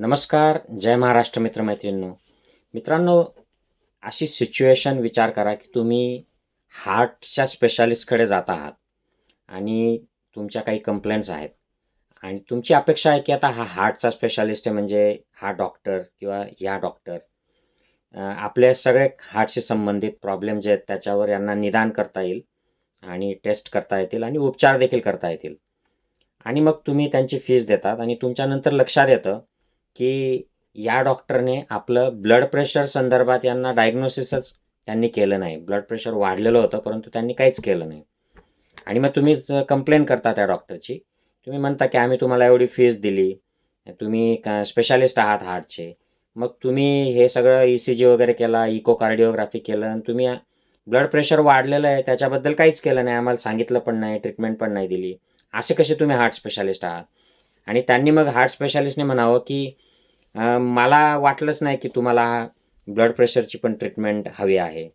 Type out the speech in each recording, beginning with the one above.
नमस्कार जय महाराष्ट्र मित्र मैत्रिणींनो मित्रांनो अशी सिच्युएशन विचार करा की तुम्ही हार्टच्या स्पेशालिस्टकडे जात आहात आणि तुमच्या काही कंप्लेंट्स आहेत. आणि तुमची अपेक्षा आहे की आता हा हार्टचा स्पेशालिस्ट आहे म्हणजे हा डॉक्टर किंवा या डॉक्टर आपले सगळे हार्टशी संबंधित प्रॉब्लेम जे आहेत त्याच्यावर यांना निदान करता येईल आणि टेस्ट करता येतील आणि उपचार देखील करता येतील. आणि मग तुम्ही त्यांची फीज देतात आणि तुमच्यानंतर लक्षात येतं की या डॉक्टरने आपलं ब्लड प्रेशर संदर्भात यांना डायग्नोसिसच त्यांनी केलं नाही. ब्लड प्रेशर वाढलेलं होतं परंतु त्यांनी काहीच केलं नाही. आणि मग तुम्ही कंप्लेंट करता त्या डॉक्टरची तुम्ही म्हणता की आम्ही तुम्हाला एवढी फीस दिली. तुम्ही का स्पेशालिस्ट आहात हार्टचे. मग तुम्ही हे सगळं ई सी जी वगैरे केला इको कार्डिओग्राफी केलं आणि तुम्ही ब्लड प्रेशर वाढलेलं आहे त्याच्याबद्दल काहीच केलं नाही. आम्हाला सांगितलं पण नाही ट्रीटमेंट पण नाही दिली. असे कसे तुम्ही हार्ट स्पेशालिस्ट आहात? आणि त्यांनी मग हार्ट स्पेशालिस्टने म्हणावं की मला वाटलंच नाही की तुम्हाला ब्लड प्रेशरची पण ट्रीटमेंट हवी आहे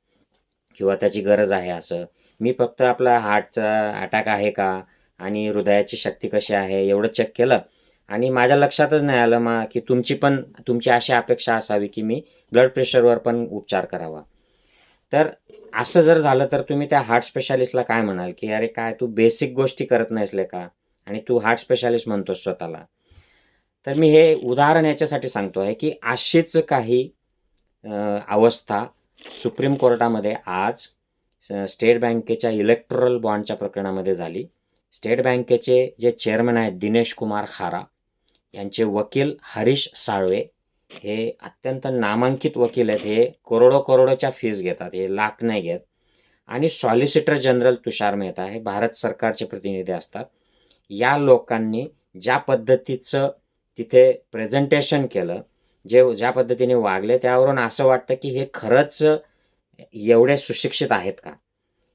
किंवा त्याची गरज आहे असं. मी फक्त आपला हार्टचा अटॅक आहे का आणि हृदयाची शक्ती कशी आहे एवढं चेक केलं. आणि माझ्या लक्षातच नाही आलं मा की तुमची पण तुमची अशी अपेक्षा असावी की मी ब्लड प्रेशरवर पण उपचार करावा. तर असं जर झालं तर तुम्ही त्या हार्ट स्पेशालिस्टला काय म्हणाल की अरे काय तू बेसिक गोष्टी करत नाहीसले का? आणि तू हार्ट स्पेशालिस्ट म्हणतोस स्वतःला. तर मी हे उदाहरण याच्यासाठी सांगतो आहे की अशीच काही अवस्था सुप्रीम कोर्टामध्ये आज स्टेट बँकेच्या इलेक्ट्रल बॉन्डच्या प्रकरणामध्ये झाली. स्टेट बँकेचे जे चेअरमन आहेत दिनेश कुमार खारा यांचे वकील हरीश साळवे हे अत्यंत नामांकित वकील आहेत. हे करोडो करोडोच्या फीज घेतात हे लाख नाही घेत. आणि सॉलिसिटर जनरल तुषार मेहता हे भारत सरकारचे प्रतिनिधी असतात. या लोकांनी ज्या पद्धतीचं तिथे प्रेझेंटेशन केलं. जे ज्या पद्धतीने वागले त्यावरून असं वाटतं की हे खरंच एवढे सुशिक्षित आहेत का?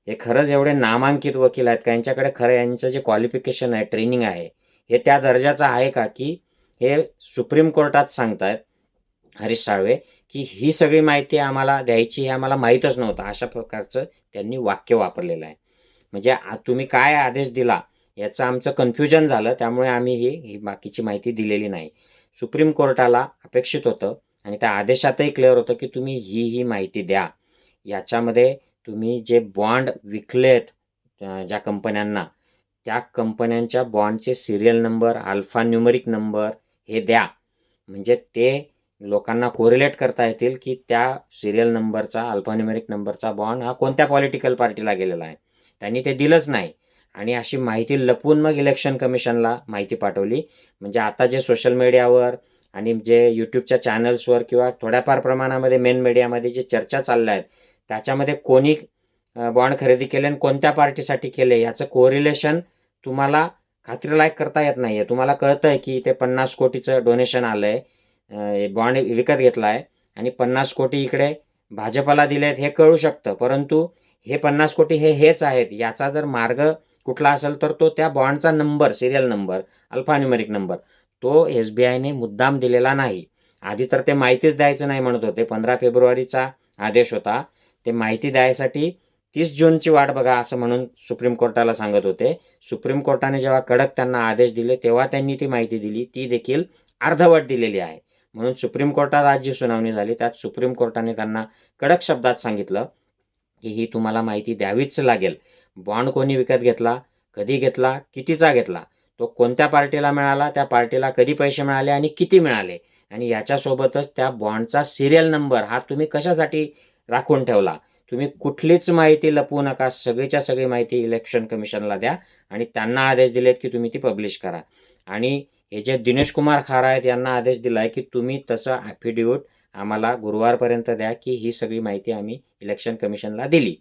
हे खरंच एवढे नामांकित वकील आहेत का? यांच्याकडे खरं यांचं जे क्वालिफिकेशन आहे ट्रेनिंग आहे हे त्या दर्जाचं आहे का? की हे सुप्रीम कोर्टात सांगतायत हरीश साळवे की ही सगळी माहिती आम्हाला द्यायची हे आम्हाला माहीतच नव्हतं. अशा प्रकारचं त्यांनी वाक्य वापरलेलं आहे. म्हणजे तुम्ही काय आदेश दिला? याचं आमचं कन्फ्युजन झालं त्यामुळे आम्ही ही ही बाकीची माहिती दिलेली नाही. सुप्रीम कोर्टाला अपेक्षित होतं आणि त्या आदेशातही क्लिअर होतं की तुम्ही ही ही माहिती द्या. याच्यामध्ये तुम्ही जे बॉन्ड विकलेत ज्या कंपन्यांना त्या कंपन्यांच्या बॉन्डचे serial number alpha numeric number हे द्या. म्हणजे ते लोकांना कोरिलेट करता येतील की त्या सिरियल नंबरचा अल्फान्युमेरिक नंबरचा बॉन्ड हा कोणत्या पॉलिटिकल पार्टीला गेलेला आहे. त्यांनी ते दिलंच नाही. आणि अशी माहिती लपवून मग इलेक्शन कमिशनला माहिती पाठवली. म्हणजे आता जे सोशल मीडियावर आणि जे यूट्यूबच्या चॅनल्सवर किंवा थोड्याफार प्रमाणामध्ये मेन मीडियामध्ये जे चर्चा चालल्या आहेत त्याच्यामध्ये कोणी बॉन्ड खरेदी केले आणि कोणत्या पार्टीसाठी केले याचं कोरिलेशन तुम्हाला खात्रीलायक करता येत नाही आहे तुम्हाला कळतं आहे की इथे पन्नास कोटीचं डोनेशन आलं आहे बॉन्ड विकत घेतला आहे आणि पन्नास कोटी इकडे भाजपाला दिले आहेत हे कळू शकतं. परंतु हे पन्नास कोटी हे हेच आहेत. याचा जर मार्ग कुठला असेल तर तो त्या बॉन्डचा number serial number alphanumeric number तो एस बी आयने मुद्दाम दिलेला नाही. आधी तर ते माहितीच द्यायचं नाही म्हणत होते. पंधरा फेब्रुवारीचा आदेश होता. ते माहिती द्यायसाठी तीस जूनची वाट बघा असं म्हणून सुप्रीम कोर्टाला सांगत होते. सुप्रीम कोर्टाने जेव्हा कडक त्यांना आदेश दिले तेव्हा त्यांनी ती माहिती दिली. ती देखील अर्धवट दिलेली आहे. म्हणून सुप्रीम कोर्टात आज जी सुनावणी झाली त्यात सुप्रीम कोर्टाने त्यांना कडक शब्दात सांगितलं की ही तुम्हाला माहिती द्यावीच लागेल. बॉन्ड कोणी विकत घेतला कधी घेतला कितीचा घेतला तो कोणत्या पार्टीला मिळाला त्या पार्टीला कधी पैसे मिळाले आणि किती मिळाले? आणि याच्यासोबतच त्या बॉन्डचा सिरियल नंबर हा तुम्ही कशासाठी राखून ठेवला? तुम्ही कुठलीच माहिती लपवू नका सगळीच्या सगळी माहिती इलेक्शन कमिशनला द्या आणि त्यांना आदेश दिलेत की तुम्ही ती पब्लिश करा. आणि हे जे दिनेश कुमार खारा आहेत यांना आदेश दिला आहे की तुम्ही तसं ॲफिडेविट आम्हाला गुरुवारपर्यंत द्या की ही सगळी माहिती आम्ही इलेक्शन कमिशनला दिली.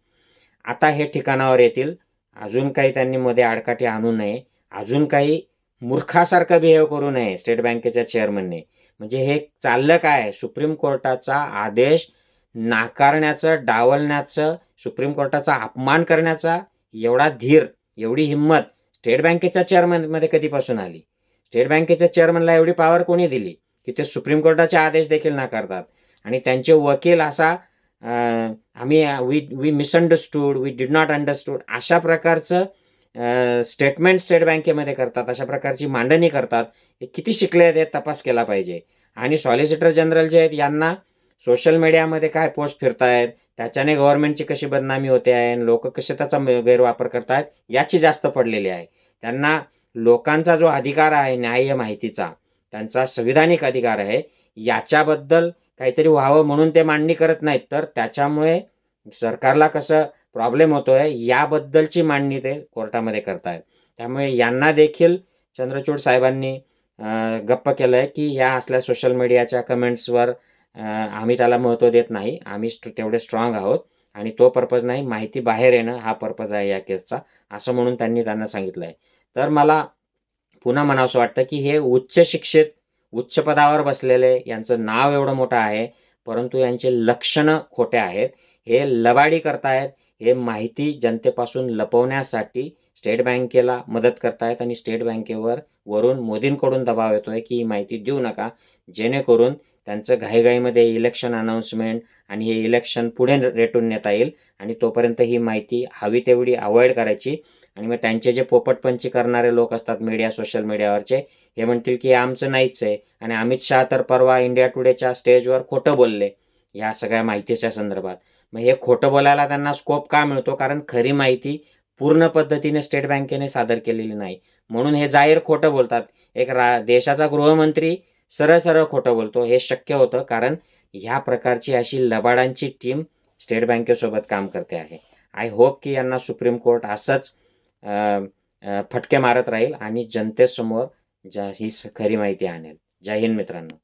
आता हे ठिकाणावर येतील. अजून काही त्यांनी मध्ये आडकाठी आणू नये. अजून काही मूर्खासारखं बिहेव करू नये स्टेट बँकेच्या चेअरमनने. म्हणजे हे चाललं काय? सुप्रीम कोर्टाचा आदेश नाकारण्याचं डावलण्याचं सुप्रीम कोर्टाचा अपमान करण्याचा एवढा धीर एवढी हिंमत स्टेट बँकेच्या चेअरमनमध्ये कधीपासून आली? स्टेट बँकेच्या चेअरमनला एवढी पॉवर कोणी दिली की ते सुप्रीम कोर्टाचे आदेश देखील नाकारतात? आणि त्यांचे वकील असा आम्ही we we misunderstood we did not understood अशा प्रकारचं स्टेटमेंट स्टेट बँकेमध्ये करतात अशा प्रकारची मांडणी करतात हे किती शिकले आहेत हे तपास केला पाहिजे. आणि सॉलिसिटर जनरल जे आहेत यांना सोशल मीडियामध्ये काय पोस्ट फिरतायत त्याच्याने गव्हर्नमेंटची कशी बदनामी होते आहे लोक कसे त्याचा गैरवापर करतायत याची जास्त पडलेली आहे. त्यांना लोकांचा जो अधिकार आहे न्याय्य माहितीचा त्यांचा संविधानिक अधिकार आहे याच्याबद्दल काहीतरी व्हावं म्हणून ते मांडणी करत नाहीत. तर त्याच्यामुळे सरकारला कसं प्रॉब्लेम होतोय याबद्दलची मांडणी ते कोर्टामध्ये करतायत. त्यामुळे यांना देखील चंद्रचूड साहेबांनी गप्प केलं आहे की ह्या असल्या सोशल मीडियाच्या कमेंट्सवर आम्ही त्याला महत्त्व देत नाही. आम्ही तेवढे स्ट्रॉंग आहोत आणि तो पर्पज नाही माहिती बाहेर येणं हा पर्पज आहे या केसचा असं म्हणून त्यांनी त्यांना सांगितलं आहे तर मला पुन्हा म्हणावंसं वाटतं की हे उच्च शिक्षित उच्च पदावर बसलेले यांचं नाव एवढं मोठं आहे परंतु यांचे लक्षणं खोटे आहेत. हे लबाडी करतायत हे माहिती जनतेपासून लपवण्यासाठी स्टेट बँकेला मदत करतायत आणि स्टेट बँकेवर वरून मोदींकडून दबाव येतो आहे की ही माहिती देऊ नका जेणेकरून त्यांचं घाईघाईमध्ये इलेक्शन अनाऊन्समेंट आणि हे इलेक्शन पुढे रेटून नेता येईल आणि तोपर्यंत ही माहिती हवी तेवढी अवॉइड करायची. आणि मग त्यांचे जे पोपटपंची करणारे लोक असतात मीडिया सोशल मीडियावरचे हे म्हणतील की आमचं नाहीच आहे. आणि अमित शहा तर परवा इंडिया टुडेच्या स्टेजवर खोटं बोलले. या सगळ्या माहितीच्या संदर्भात. मग हे खोटं बोलायला त्यांना स्कोप का मिळतो? कारण खरी माहिती पूर्ण पद्धतीने स्टेट बँकेने सादर केलेली नाही. म्हणून हे जाहीर खोटं बोलतात. एक रा देशाचा गृहमंत्री सरळ सरळ खोटं बोलतो. हे शक्य होतं कारण ह्या प्रकारची अशी लबाडांची टीम स्टेट बँकेसोबत काम करते आहे. आय होप की यांना सुप्रीम कोर्ट असंच फटके मारत राहील आणि जनतेसमोर ज्या ही खरी माहिती आणेल. जय हिंद मित्रांनो.